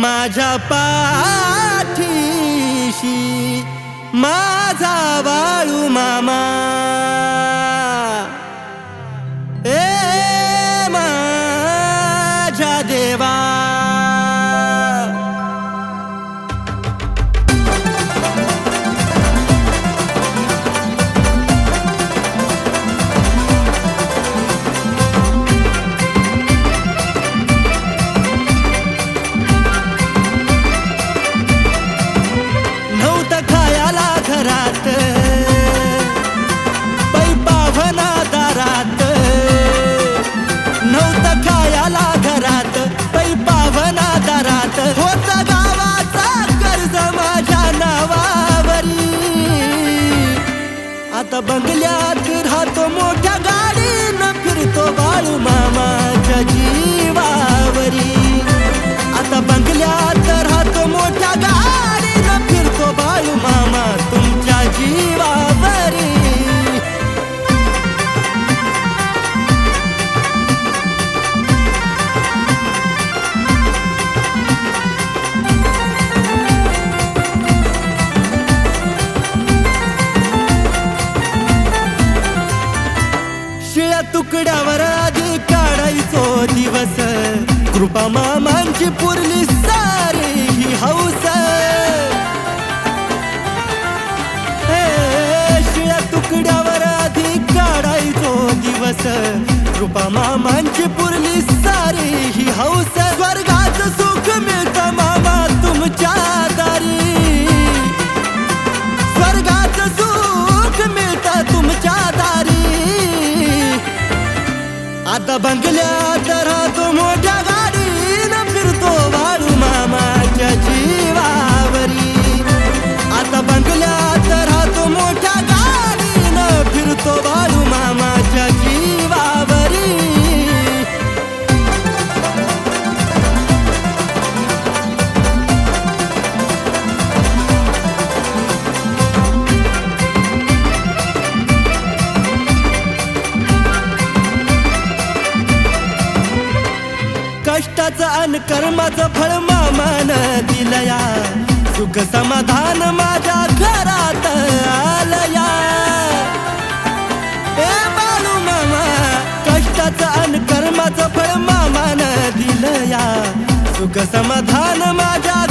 माझ्या पाठीशी माझा बाळू मामा. ए माझ्या देवा. तुकड्यावर आधी काढायचो दिवस. कृपा मामांची पुरली सारी ही हौस. शिळ्या तुकड्यावर आधी काढायचो दिवस. कृपा मामांची पुरली सारी ही हौस. आता बंगल्यात अन कर्माचं फळ मामान दिलया. सुख समाधान माझ्या घरात आलया. ए बाळू मामा कष्टाचं अन कर्माचं फळ मामान दिलया. सुख समाधान माझ्या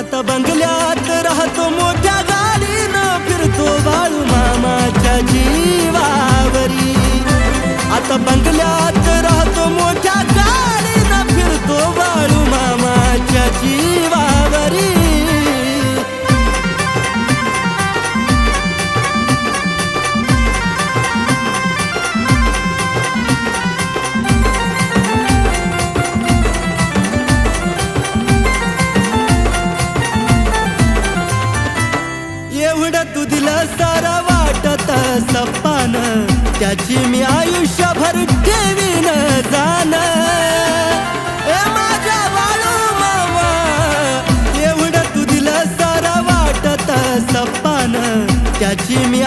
आता बंगल्यात राहतो मोठ्या गाडीनं फिरतो बाळू मामाच्या जीवावरी. आता बंगल्यात याची मी आयुष्यभर ठेवीन जाण. ए माझ्या बाळू मामा एवढं तू दिलं सारा वाटत सप्पान. त्याची मी